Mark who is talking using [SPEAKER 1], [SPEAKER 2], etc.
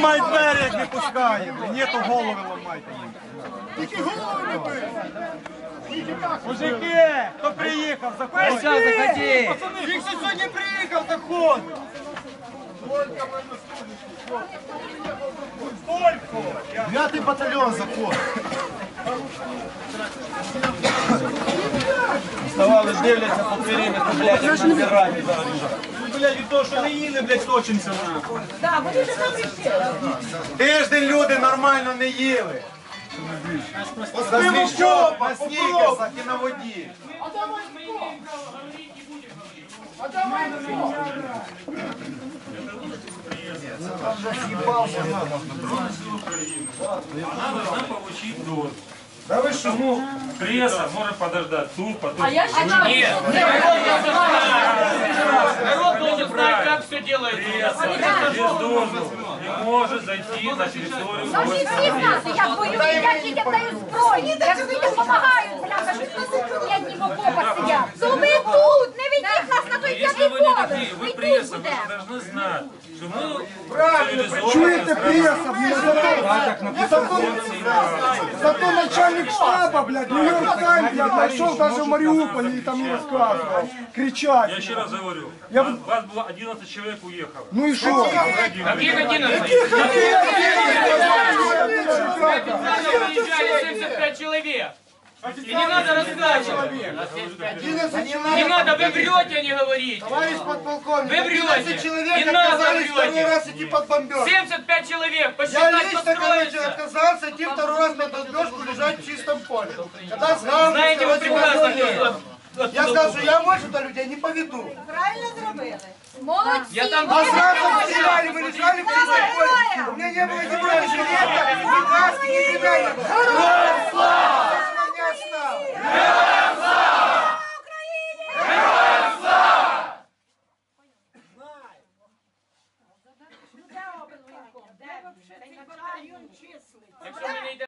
[SPEAKER 1] Май двері, як не пускає. Нету голови ламайте.
[SPEAKER 2] Тільки голову не бий.
[SPEAKER 1] Мужики, хто приїхав, заходь.
[SPEAKER 3] Заходи.
[SPEAKER 1] Їх ще сьогодні приїхав, заходь. Сколько?
[SPEAKER 2] П'ятий батальйон заходить.
[SPEAKER 1] Вставали, дивляться по периметру, блядь, як набирають зараз. Ну, Блядь, від того, що не їли, блядь, точимося нахуй. Тиждень люди нормально не їли. На свіщок, на снікерсах і на воді.
[SPEAKER 4] Она должна получить дозу.
[SPEAKER 1] Да ви що, ну,
[SPEAKER 4] Пресса может подождать тут, потом...
[SPEAKER 5] А я считаю,
[SPEAKER 6] Народ должен знать, как все делается.
[SPEAKER 4] Пресса без дозы не может зайти на территорию
[SPEAKER 5] Должны всі знати, я воюю, я тільки даю зброю. Я ж людям допомагаю, бляха, що тут одні в окопах сидять. То ви тут, не ведіть нас на той
[SPEAKER 4] Если
[SPEAKER 5] п'ятий
[SPEAKER 4] вы не
[SPEAKER 5] поверх.
[SPEAKER 4] такие,
[SPEAKER 5] Ми
[SPEAKER 4] вы
[SPEAKER 5] тут
[SPEAKER 4] пресса, вы
[SPEAKER 5] будемо.
[SPEAKER 4] же должны знать, что мы
[SPEAKER 2] Чуєте,
[SPEAKER 4] цивилизованная
[SPEAKER 2] преса, блядь, зато, зато начальник штаба, блядь, Нью-Йорк Таймс, блядь, нашел даже в Мариуполе и там не рассказывал. Кричать.
[SPEAKER 4] Я еще раз говорю,
[SPEAKER 2] Я
[SPEAKER 4] вас, вас было 11 человек уехало.
[SPEAKER 2] Ну и что?
[SPEAKER 6] Каких 11? Выезжали 75 человек. И не надо рассказывать. Не надо, вы врете, а не говорите.
[SPEAKER 2] Товарищ подполковник,
[SPEAKER 6] Вы врете.
[SPEAKER 2] человек
[SPEAKER 6] Не надо
[SPEAKER 2] отказались второй раз идти под бомбеж.
[SPEAKER 6] 75 человек,
[SPEAKER 2] Я
[SPEAKER 6] посчитать,
[SPEAKER 2] лично, короче, отказался идти второй раз под бомбежку лежать в чистом поле. Когда знал,
[SPEAKER 6] Знаете вы прекрасно,
[SPEAKER 2] Я сказал, что я больше до людей не поведу.
[SPEAKER 5] Правильно зробили. Молодці.
[SPEAKER 6] Я там
[SPEAKER 2] А сразу стреляли, мы лежали в чистом поле. У меня не было ни бронежилета, ни каски, ни не было. Tem que
[SPEAKER 6] botar aí um título.